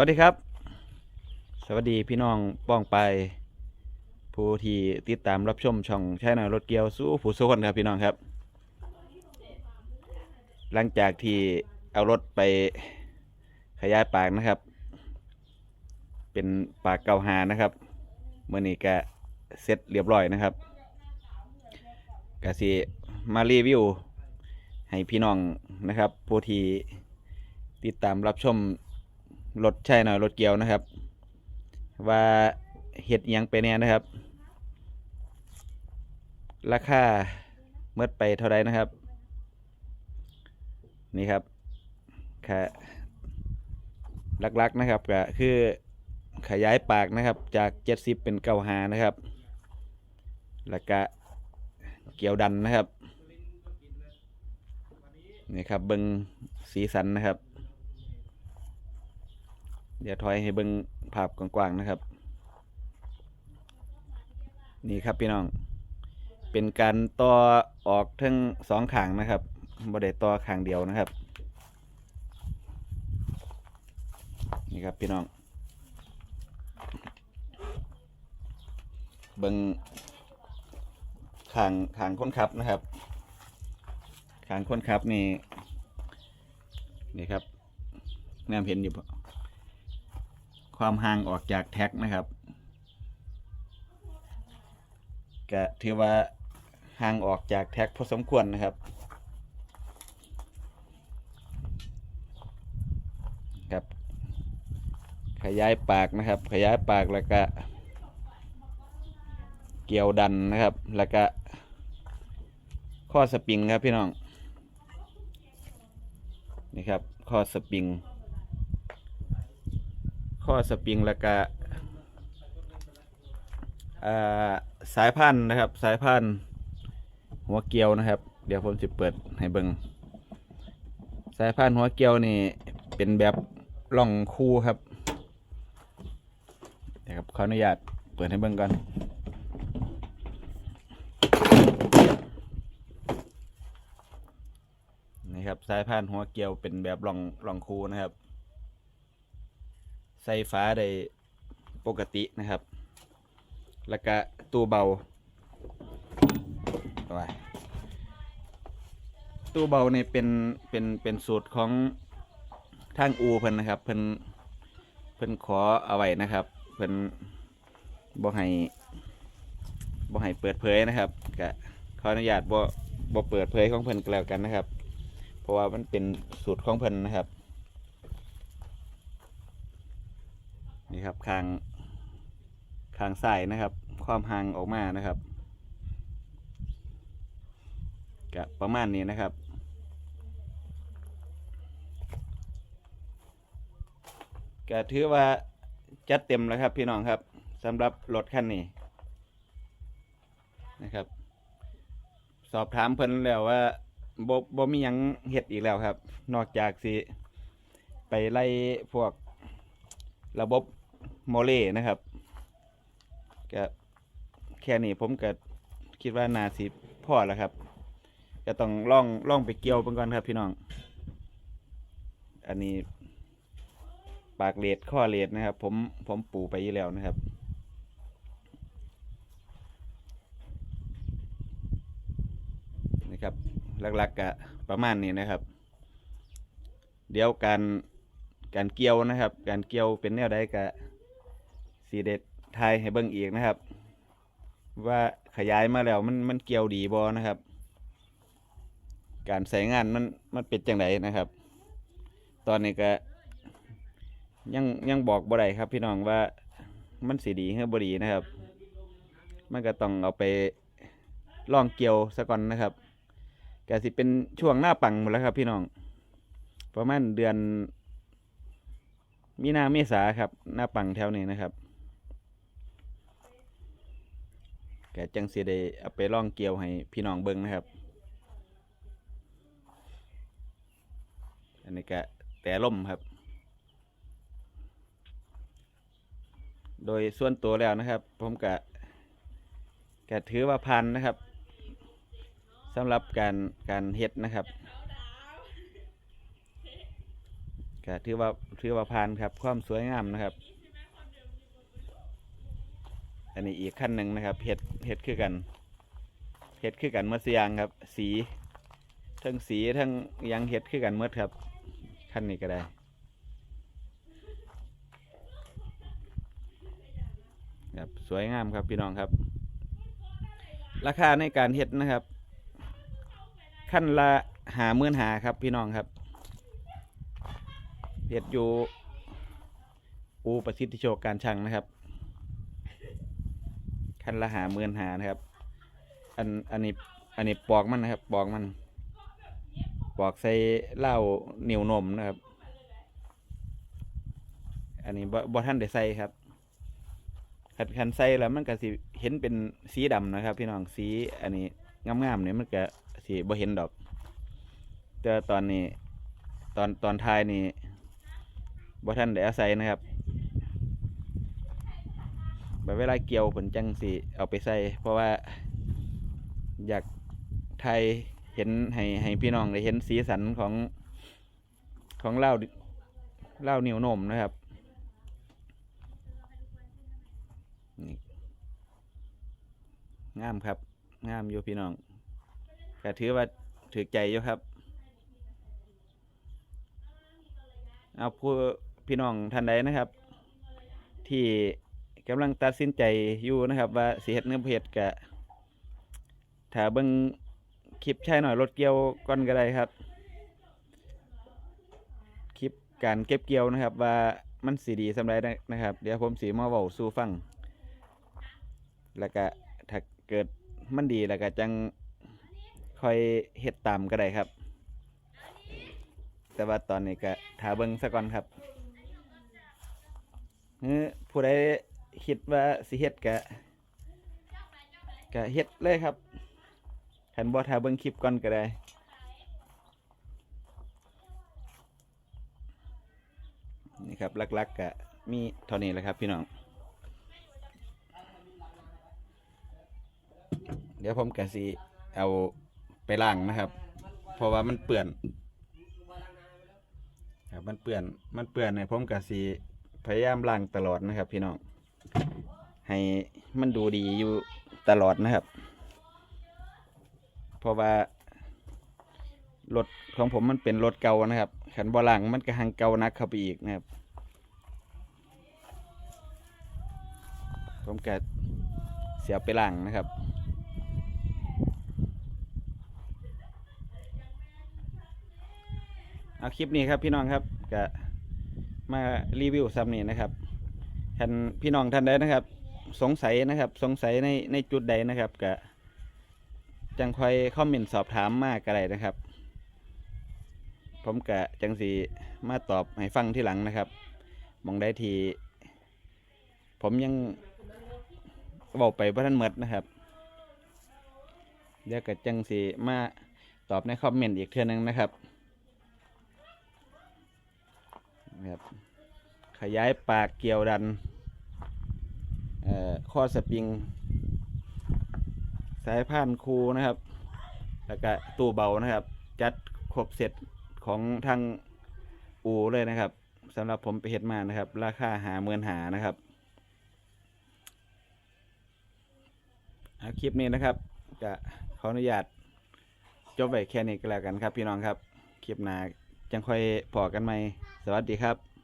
วัสดีครับ สวัสดีพี่น้องป้องไป ผู้ที่ติดตามรับชมช่องใช้หน่อยรถเกียวสู้ผู้สู้คนครับพี่น้องครับ หลังจากที่เอารถไปขยายปากนะครับ เป็นปากเกาหานะครับเมื่อนี้ก็เสร็จเรียบร้อยนะครับก็สิมารีวิวให้พี่น้องนะครับ ผู้ที่ติดตามรับชม รถใช่หน่อยรถเกียวนะครับ ว่าเห็ดยังไปเนี่ยนะครับ ราคาเมื่อไปเท่าไรนะครับ นี่ครับค่ะลักๆนะครับก็คือขยายปากนะครับจาก 70 เป็นเก้าหานะครับ แล้วก็เกี่ยวดันนะครับ นี่ครับเบิงสีสันนะครับ เดี๋ยวถอยให้เบิ่งภาพกว้างๆนะครับ นี่ครับพี่น้อง เป็นการต่อออกทั้งสองขางนะครับบ่ได้ต่อขางเดียวนะครับ นี่ครับพี่น้อง เบิ่งขางขางคนขับนะครับขางคนขับนี่นี่ครับแนมเห็นอยู่ ความห่างออกจากแท็กนะครับก็ถือว่าห่างออกจากแท็กพอสมควรนะครับครับขยายปากนะครับ ขยายปากแล้วก็เกี่ยวดันนะครับ แล้วก็ข้อสปริงครับพี่น้องนี่ครับข้อสปริง ข้อสปริงแล้วก็อ่าสายพันธุ์นะครับ สายพันธุ์หัวเกลียวนะครับ เดี๋ยวผมจะเปิดให้เบิงสายพันธุ์หัวเกลียวนี่เป็นแบบล่องคู่ครับเดี๋ยวครับขออนุญาตเปิดให้เบิงก่อนนี่ครับสายพันธุ์หัวเกลียวเป็นแบบล่องล่องคู่นะครับ ใส่ฟ้าได้ปกตินะครับ แล้วก็ตู้เบาไว้ตู้เบาเนี่ยเป็นเป็นเป็นสูตรของทางอูเพิ่นนะครับเพิ่นเพิ่นขอเอาไว้นะครับเพิ่นบ่ให้บ่ให้เปิดเผยนะครับก็ขออนุญาตบ่บ่เปิดเผยของเพิ่นก็แล้วกันนะครับ เพราะว่ามันเป็นสูตรของเพิ่นนะครับ นี่ครับคางคางซ้ายนะครับ ความห่างออกมานะครับกะประมาณนี้นะครับก็ถือว่าจัดเต็มแล้วครับ พี่น้องครับสำหรับรถคันนี้นะครับ สอบถามเพิ่นแล้วว่าบ่บ่มีหยังเฮ็ดอีกแล้วครับ นอกจากสิไปไล่พวกระบบ โมเล่นะครับก็แค่นี้ผมก็คิดว่านาสิพอแล้วครับก็ต้องล่องล่องไปเกี่ยวเป็นก่อนครับพี่น้อง อันนี้ปากเลดข้อเลดนะครับ ผมผมปูไปยี่แล้วนะครับนะครับหลักๆกะประมาณนี้นะครับ เดี๋ยวการการเกี่ยวนะครับ การเกี่ยวเป็นแนวใดกะ สีเด็ดไทยให้เบิ่งอีกนะครับ ว่าขยายมาแล้วมันมันเกี่ยวดีบอนะครับ การใส่งานมันมันเป็นจังไดนะครับ ตอนนี้ก็ ยังยังบอกบ่ได้ครับพี่น้องว่ามันสีดีหรือบ่ดีนะครับ มันก็ต้องเอาไปลองเกี่ยวซะก่อนนะครับก็สิเป็นช่วงหน้าปังหมดแล้วครับ พี่น้อง ประมาณเดือน มีนาเมษาครับ หน้าปังแถวนี้นะครับแกจังสีได้เอาไปล่องเกี่ยวให้พี่น้องเบิ้งนะครับ อันนี้ก็แต่ล่มครับ โดยส่วนตัวแล้วนะครับ ผมกะกะถือว่าพันนะครับสำหรับการการเฮ็ดนะครับก็ถือว่าถือว่าผ่านครับความสวยงามนะครับ อันนี้อีกขั้นหนึ่งนะครับเห็ดเห็ดคือกันเห็ดคือกันเมื่อสยางครับ สีทั้งสีทั้งยังเห็ดคือกันเมื่อครับ ขั้นนี้ก็ได้ครับสวยงามครับพี่น้องครับ ราคาในการเฮ็ดนะครับ ขั้นละหาหมื่นหาครับพี่น้องครับเฮ็ดอยู่อูประสิทธิโชคการช่างนะครับ ขันละหาหมื่นหานะครับ อันอันนี้อันนี้ปอกมันนะครับปอกมัน ปอกใส่เหล้าเหนียวนมนะครับ อันนี้บ่ท่านได้ใส่ครับขัดขันใส่แล้วมันก็สิเห็นเป็นสีดำนะครับ พี่น้องสีอันนี้งามๆเนี่ยมันก็สิบ่เห็นดอก แต่ตอนนี้ ตอนตอนท้ายนี่บ่ท่านได้อาใส่นะครับ แบบเวลาเกี่ยวผลจังสิเอาไปใส่ เพราะว่าอยากไทยเห็นให้ให้พี่น้องได้เห็นสีสันของของเหล้าเหล้าเหนียวนมนะครับนี่งามครับงามอยู่พี่น้องก็ถือว่าถือใจอยู่ครับ เอาผู้พี่น้องท่านใดนะครับ ที่ กำลังตัดสินใจอยู่นะครับ ว่าสิเฮ็ดเนื้อเฮ็ดกะถ้าเบิ่งคลิปใช่หน่อยรถเกี่ยวก่อนก็ได้ครับ คลิปการเก็บเกี่ยวนะครับ ว่ามันสีดีสำหรับนะครับ เดี๋ยวผมสีมาเว้าสู่ฟัง แล้วก็ถ้าเกิดมันดีแล้วก็จังคอยเฮ็ดตามก็ได้ครับ แต่ว่าตอนนี้ก็ถาเบิ่งซะก่อนครับเฮ้อผู้ใด คิดว่าสิเฮ็ดก็ก็เฮ็ดเลยครับคันบ่ถาเบิ่งคลิปก่อนก็ได้นี่ครับลักๆก็มีเท่านี้แหละครับพี่น้อง เดี๋ยวผมกะสิเอาไปล้างนะครับ เพราะว่ามันเปื่อนครับมันเปื่อนมันเปื่อนเนี่ยผมกะสิพยายามล้างตลอดนะครับพี่น้อง ให้มันดูดีอยู่ตลอดนะครับ เพราะว่ารถของผมมันเป็นรถเก่านะครับขันบ่ล้างมันก็หังเก่านักเข้าไปอีกนะครับ ผมกะเสียไปล้างนะครับเอาคลิปนี้ครับพี่น้องครับก็มารีวิวซ้ำนี้นะครับท่านพี่น้องท่านใดนะครับ สงสัยนะครับ สงสัยในในจุดใดนะครับก็จังคอยคอมเมนต์สอบถามมากก็ได้นะครับ ผมกะจังสีมาตอบให้ฟังที่หลังนะครับมองได้ที ผมยังบอกไปว่าท่านเมดนะครับ เดี๋ยวก็จังสีมาตอบในคอมเมนต์อีกเทื่อนึงนะครับนะครับ ขยายปากเกี่ยวดัน เอ่อข้อสปริง สายพานคูนะครับ แล้วก็ตู้เบานะครับ จัดครบเสร็จของทางอูเลยนะครับสำหรับผมไปเฮ็ดมานะครับ ราคาหาเมือนหานะครับคลิปนี้นะครับจะขออนุญาตจบไว้แค่นี้ก็แล้วกันครับ พี่น้องครับ คลิปหน้าจังค่อยพอกันไหมสวัสดีครับ